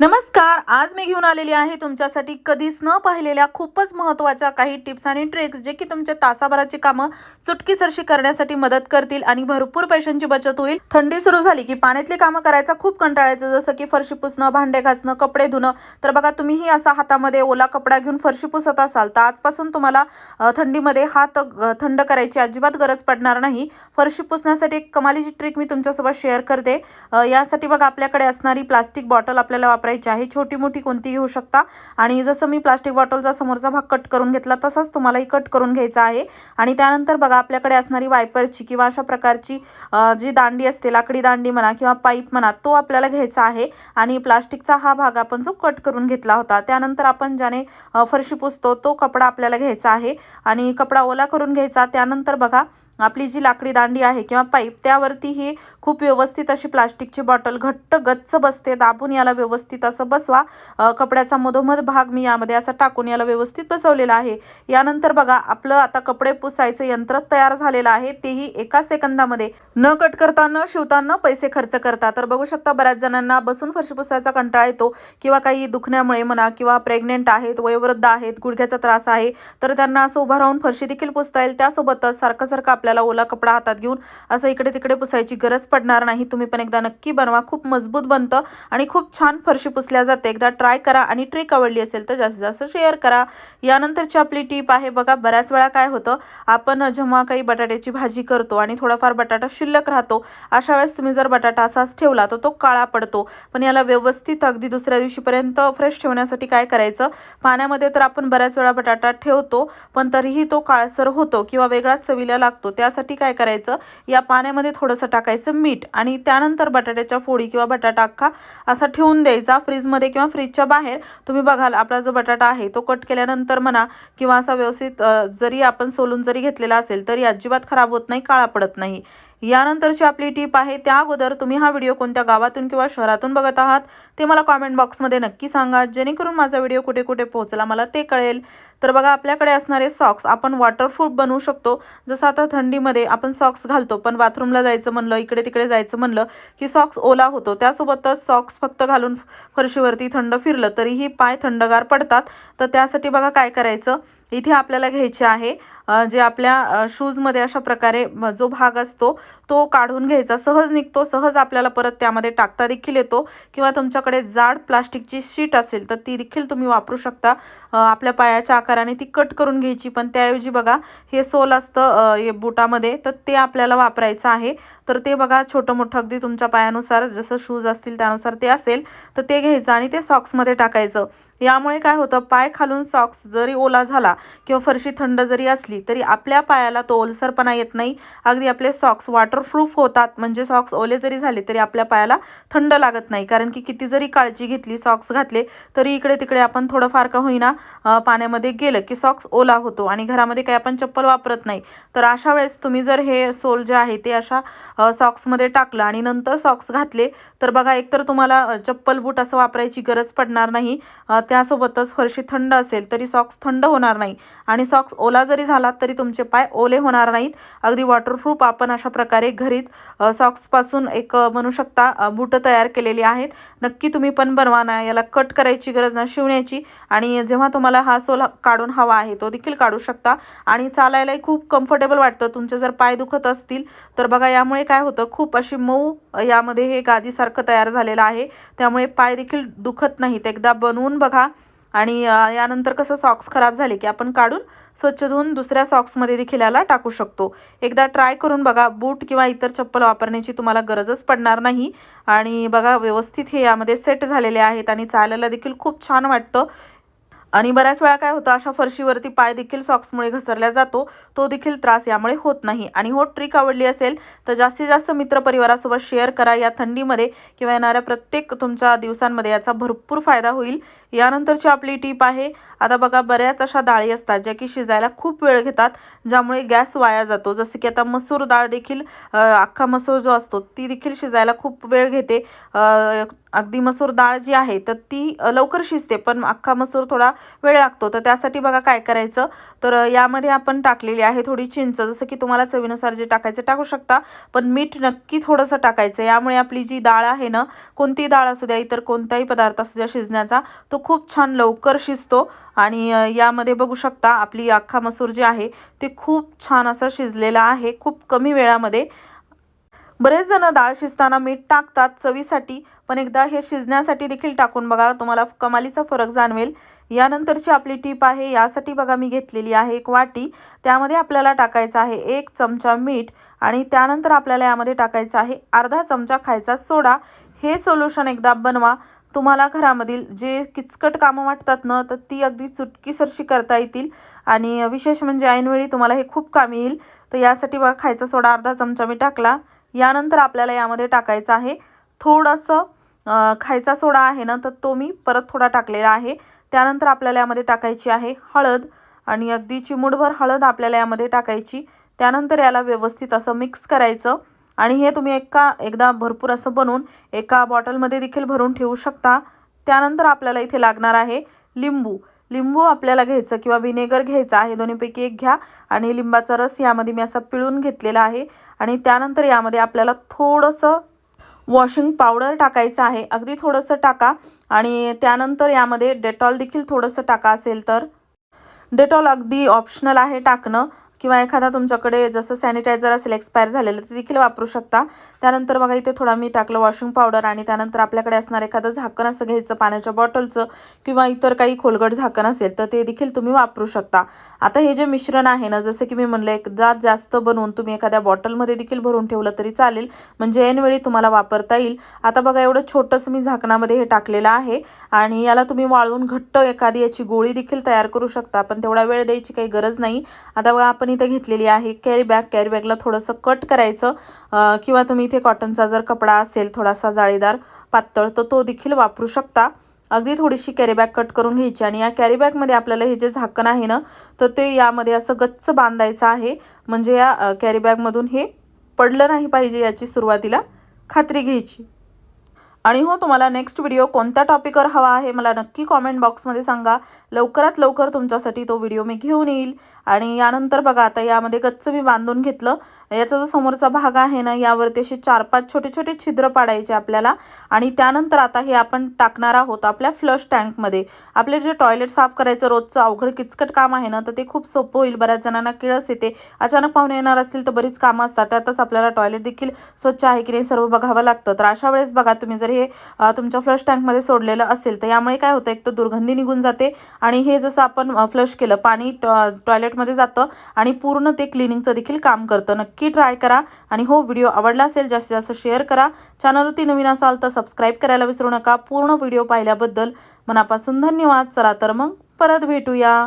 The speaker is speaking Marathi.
नमस्कार आज मी घेऊन आलेली आहे तुमच्यासाठी कधीच न पाहिलेल्या खूपच महत्त्वाच्या काही टिप्स आणि ट्रिक्स जे की तुमच्या तासाभराची कामं चुटकीसरशी करण्यासाठी मदत करतील आणि भरपूर पैशांची बचत होईल. थंडी सुरू झाली की पाण्यातली कामं करायचा खूप कंटाळायचं जसं की फरशी पुसणं भांडे घासणं कपडे धुणं. तर बघा तुम्हीही असा हातामध्ये ओला कपडा घेऊन फरशी पुसत असाल तर आजपासून तुम्हाला थंडीमध्ये हात थंड करायची अजिबात गरज पडणार नाही. फरशी पुसण्यासाठी एक कमालीची ट्रिक मी तुमच्यासोबत शेअर करते. यासाठी बघा आपल्याकडे असणारी प्लास्टिक बॉटल आपल्याला वापरायची आहे. छोटी मोठी कोणती घेऊ शकता. आणि जसं मी प्लास्टिक बॉटलचा समोरचा भाग कट करून घेतला तसाच तुम्हालाही कट करून घ्यायचा आहे. आणि त्यानंतर बघा आपल्याकडे असणारी वायपरची किंवा अशा प्रकारची जी दांडी असते लाकडी दांडी म्हणा किंवा पाईप म्हणा तो आपल्याला घ्यायचा आहे. आणि प्लास्टिकचा हा भाग आपण जो कट करून घेतला होता त्यानंतर आपण ज्याने फरशी पुसतो तो कपडा आपल्याला घ्यायचा आहे. आणि कपडा ओला करून घ्यायचा. त्यानंतर बघा आपली जी लाकडी दांडी आहे किंवा पाईप त्यावरती ही खूप व्यवस्थित अशी प्लास्टिकची बॉटल घट्ट गच्च बसते. दाबून याला व्यवस्थित असं बसवा. कपड्याचा मधोमध भाग मी यामध्ये असा टाकून याला व्यवस्थित बसवलेला आहे. यानंतर बघा आपलं आता कपडे पुसायचं यंत्र तयार झालेलं आहे. तेही एका सेकंदामध्ये. न कट करता न शिवता न पैसे खर्च करता. तर बघू शकता बऱ्याच जणांना बसून फरशी पुसायचा कंटाळा येतो किंवा काही दुखण्यामुळे म्हणा किंवा प्रेग्नेंट आहेत वयोवृद्ध आहेत गुडघ्याचा त्रास आहे तर त्यांना असं उभं राहून फरशी देखील पुसता येईल. त्यासोबतच सारखं सारखं आपल्याला ओला कपडा हातात घेऊन असं इकडे तिकडे पुसायची गरज पडणार नाही. तुम्ही पण एकदा नक्की बनवा. खूप मजबूत बनतं आणि खूप छान फरशी पुसल्या जाते. एकदा ट्राय करा आणि ट्रिक आवडली असेल तर जास्तीत जास्त शेअर करा. यानंतरची आपली टीप आहे बघा बऱ्याच वेळा काय होतं आपण जेव्हा काही बटाट्याची भाजी करतो आणि थोडाफार बटाटा शिल्लक राहतो अशा वेळेस तुम्ही जर बटाटा असाच ठेवला तर तो काळा पडतो. पण याला व्यवस्थित अगदी दुसऱ्या दिवशीपर्यंत फ्रेश ठेवण्यासाठी काय करायचं? पाण्यामध्ये तर आपण बऱ्याच वेळा बटाटा ठेवतो पण तरीही तो काळसर होतो किंवा वेगळाच चवीला लागतो. त्यासाठी काय करायचं? या पाण्यामध्ये थोडंसं टाकायचं मीठ आणि त्यानंतर बटाट्याच्या फोडी किंवा बटाटा अख्खा असा ठेवून द्यायचा फ्रीजमध्ये किंवा फ्रीजच्या बाहेर. तुम्ही बघाल आपला जो बटाटा आहे तो कट केल्यानंतर म्हणा किंवा असा व्यवस्थित जरी आपण सोलून जरी घेतलेला असेल तरी अजिबात खराब होत नाही काळा पडत नाही. यानंतरची आपली टीप आहे त्या अगोदर तुम्ही हा व्हिडिओ कोणत्या गावातून किंवा शहरातून बघत आहात ते मला कॉमेंट बॉक्समध्ये नक्की सांगा जेणेकरून माझा व्हिडिओ कुठे कुठे पोहोचला मला ते कळेल. तर बघा आपल्याकडे असणारे सॉक्स आपण वॉटरप्रूफ बनवू शकतो. जसं आता थंडीमध्ये आपण सॉक्स घालतो पण बाथरूमला जायचं म्हणलं इकडे तिकडे जायचं म्हणलं की सॉक्स ओला होतो. त्यासोबतच सॉक्स फक्त घालून फरशीवरती थंड फिरलं तरीही पाय थंडगार पडतात. तर त्यासाठी बघा काय करायचं इथे आपल्याला घ्यायचे आहे जे आपल्या शूजमध्ये अशा प्रकारे जो भाग असतो तो काढून घ्यायचा. सहज निघतो सहज आपल्याला परत त्यामध्ये टाकता देखील येतो. किंवा तुमच्याकडे जाड प्लास्टिकची शीट असेल तर ती देखील तुम्ही वापरू शकता. आपल्या पायाच्या आकाराने ती कट करून घ्यायची. पण त्याऐवजी बघा हे सोल असतं हे बुटामध्ये तर ते आपल्याला वापरायचं आहे. तर ते बघा छोटं मोठं अगदी तुमच्या पायानुसार जसं शूज असतील त्यानुसार ते असेल तर ते घ्यायचं आणि ते सॉक्समध्ये टाकायचं. यामुळे काय होतं पाय खालून सॉक्स जरी ओला झाला किंवा फरशी थंड जरी असली तरी आपल्या पायाला तो ओलसरपणा येत नाही. अगदी आपले सॉक्स वॉटरप्रूफ होतात. म्हणजे सॉक्स ओले जरी झाले तरी आपल्या पायाला थंड लागत नाही. कारण की किती जरी काळजी घेतली सॉक्स घातले तरी इकडे तिकडे आपण थोडंफार का होईना पाण्यामध्ये गेलं की सॉक्स ओला होतो आणि घरामध्ये काही आपण चप्पल वापरत नाही. तर अशा वेळेस तुम्ही जर हे सोल जे आहे ते अशा सॉक्समध्ये टाकलं आणि नंतर सॉक्स घातले तर बघा एकतर तुम्हाला चप्पल बूट असं वापरायची गरज पडणार नाही. त्यासोबतच फरशी थंड असेल तरी सॉक्स थंड होणार नाही. आणि सॉक्स ओला जरी झाला तरी तुमचे पाय ओले होणार नाहीत. अगदी वॉटरप्रूफ आपण अशा प्रकारे घरीच सॉक्सपासून एक म्हणू शकता बुटं बूटं तयार केलेली आहेत. नक्की तुम्ही पण बनवा ना याला कट करायची गरज ना शिवण्याची. आणि जेव्हा तुम्हाला हा सोल काढून हवा आहे तो देखील काढू शकता. आणि चालायलाही खूप कम्फर्टेबल वाटतं. तुमचे जर पाय दुखत असतील तर बघा यामुळे काय होतं खूप अशी मऊ यामध्ये हे गादीसारखं तयार झालेलं आहे. त्यामुळे पाय देखील दुखत नाहीत. एकदा बनवून बघा. आणि यानंतर कसं सॉक्स खराब झाले की आपण काढून स्वच्छ धुवून दुसऱ्या सॉक्समध्ये देखील याला टाकू शकतो. एकदा ट्राय करून बघा बूट किंवा इतर चप्पल वापरण्याची तुम्हाला गरजच पडणार नाही. आणि बघा व्यवस्थित हे यामध्ये सेट झालेले आहेत आणि चालायला देखील खूप छान वाटतं. आणि बऱ्याच वेळा काय होतं अशा फरशीवरती पाय देखील सॉक्समुळे घसरला जातो. तो देखील त्रास यामुळे होत नाही. आणि हो ट्रिक आवडली असेल तर जास्तीत जास्त मित्रपरिवारासोबत शेअर करा या थंडीमध्ये किंवा येणाऱ्या प्रत्येक तुमच्या दिवसांमध्ये याचा भरपूर फायदा होईल. यानंतरची आपली टीप आहे आता बघा बऱ्याच अशा डाळी असतात ज्या की शिजायला खूप वेळ घेतात ज्यामुळे गॅस वाया जातो. जसं की आता मसूर डाळ देखील अख्खा मसूर जो असतो ती देखील शिजायला खूप वेळ घेते. अगदी मसूर डाळ जी आहे तर ती लवकर शिजते पण अख्खा मसूर थोडा वेळ लागतो. तर त्यासाठी बघा काय करायचं? तर यामध्ये आपण टाकलेली आहे थोडी चिंच. जसं की तुम्हाला चवीनुसार जे टाकायचं टाकू शकता पण मीठ नक्की थोडंसं टाकायचं. यामुळे आपली जी डाळ आहे ना कोणतीही डाळ असू द्या इतर कोणताही पदार्थ असू द्या शिजण्याचा तो खूप छान लवकर शिजतो. आणि यामध्ये बघू शकता आपली अख्खा मसूर जी आहे ते खूप छान असं शिजलेला आहे खूप कमी वेळामध्ये. बरेच जण डाळ शिजताना मीठ टाकतात चवीसाठी पण एकदा हे शिजण्यासाठी देखील टाकून बघा तुम्हाला कमालीचा फरक जाणवेल. यानंतरची आपली टीप आहे यासाठी बघा मी घेतलेली आहे एक वाटी. त्यामध्ये आपल्याला टाकायचं आहे एक चमचा मीठ आणि त्यानंतर आपल्याला यामध्ये टाकायचं आहे अर्धा चमचा खायचा सोडा. हे सोल्युशन एकदा बनवा. तुम्हाला घरामधील जे किचकट कामं वाटतात ना तर ती अगदी चुटकीसरशी करता येतील. आणि विशेष म्हणजे ऐनवेळी तुम्हाला हे खूप कामी येईल. तर यासाठी बघा खायचा सोडा अर्धा चमचा मी टाकला. यानंतर आपल्याला यामध्ये टाकायचं आहे थोडंसं खायचा सोडा आहे ना तर तो मी परत थोडा टाकलेला आहे. त्यानंतर आपल्याला यामध्ये टाकायची आहे हळद आणि अगदी चिमूटभर हळद आपल्याला यामध्ये टाकायची. त्यानंतर याला व्यवस्थित असं मिक्स करायचं आणि हे तुम्ही एका एकदा भरपूर असं बनवून एका बॉटलमध्ये देखील भरून ठेवू शकता. त्यानंतर आपल्याला इथे लागणार आहे लिंबू. लिंबू आपल्याला घ्यायचं किंवा विनेगर घ्यायचं आहे दोन्हीपैकी एक घ्या. आणि लिंबाचा रस यामध्ये मी असा पिळून घेतलेला आहे. आणि त्यानंतर यामध्ये आपल्याला थोडंसं वॉशिंग पावडर टाकायचं आहे. अगदी थोडंसं टाका. आणि त्यानंतर यामध्ये डेटॉल देखील थोडंसं टाका असेल तर. डेटॉल अगदी ऑप्शनल आहे टाकणं. किंवा एखादा तुमच्याकडे जसं सॅनिटायझर असेल एक्सपायर झालेलं ते देखील वापरू शकता. त्यानंतर बघा इथे थोडा मी टाकलं वॉशिंग पावडर आणि त्यानंतर आपल्याकडे असणार एखादं झाकण असं घ्यायचं पाण्याच्या बॉटलचं किंवा इतर काही खोलगट झाकण असेल तर ते देखील तुम्ही वापरू शकता. आता हे जे मिश्रण आहे ना जसं की मी म्हणलं एकदा जास्त बनवून तुम्ही एखाद्या बॉटलमध्ये देखील भरून ठेवलं तरी चालेल. म्हणजे ऐनवेळी तुम्हाला वापरता येईल. आता बघा एवढं छोटंसं मी झाकणामध्ये हे टाकलेलं आहे आणि याला तुम्ही वाळवून घट्ट एखादी याची गोळी देखील तयार करू शकता पण तेवढा वेळ द्यायची काही गरज नाही. आता बघा आपण इथं घेतलेली आहे. कॅरी बॅग कॅरी बॅगला थोडंसं कट करायचं. किंवा तुम्ही इथे कॉटनचा जर कपडा असेल थोडासा जाळीदार पातळ तर तो देखील वापरू शकता. अगदी थोडीशी कॅरी बॅग कट करून घ्यायची. आणि या कॅरी बॅगमध्ये आपल्याला हे जे झाकण आहे ना तर ते यामध्ये असं गच्च बांधायचं आहे. म्हणजे या कॅरी बॅगमधून हे पडलं नाही पाहिजे याची सुरुवातीला खात्री घ्यायची. आणि हो तुम्हाला नेक्स्ट व्हिडिओ कोणत्या टॉपिकवर हवा आहे मला नक्की कॉमेंट बॉक्समध्ये सांगा. लवकरात लवकर तुमच्यासाठी तो व्हिडिओ मी घेऊन येईल. आणि यानंतर बघा आता यामध्ये गच्च मी बांधून घेतलं. याचा जो समोरचा भाग आहे ना यावरती असे चार पाच छोटे छोटे छिद्र पाडायचे आपल्याला. आणि त्यानंतर आता हे आपण टाकणार आहोत आपल्या फ्लश टँकमध्ये आपले जे टॉयलेट साफ करायचं रोजचं अवघड किचकट काम आहे ना तर ते खूप सोपं होईल. बऱ्याच जणांना किळस येते. अचानक पाहुणे येणार असतील तर बरीच कामं असतात. त्यातच आपल्याला टॉयलेट देखील स्वच्छ आहे की नाही सर्व बघावं लागतं. तर अशा वेळेस बघा तुम्ही जर हे तुमच्या फ्लश टँकमध्ये सोडलेलं असेल तर यामुळे काय होतं एक तर दुर्गंधी निघून जाते आणि हे जसं आपण फ्लश केलं पाणी टॉयलेटमध्ये जातं आणि पूर्ण ते क्लिनिंगचं देखील काम करतं. नक्की ट्राय करा आणि हो व्हिडिओ आवडला असेल जास्तीत जास्त शेअर करा. चॅनलवरती नवीन असाल तर सबस्क्राईब करायला विसरू नका. पूर्ण व्हिडिओ पाहिल्याबद्दल मनापासून धन्यवाद. चला तर मग परत भेटूया.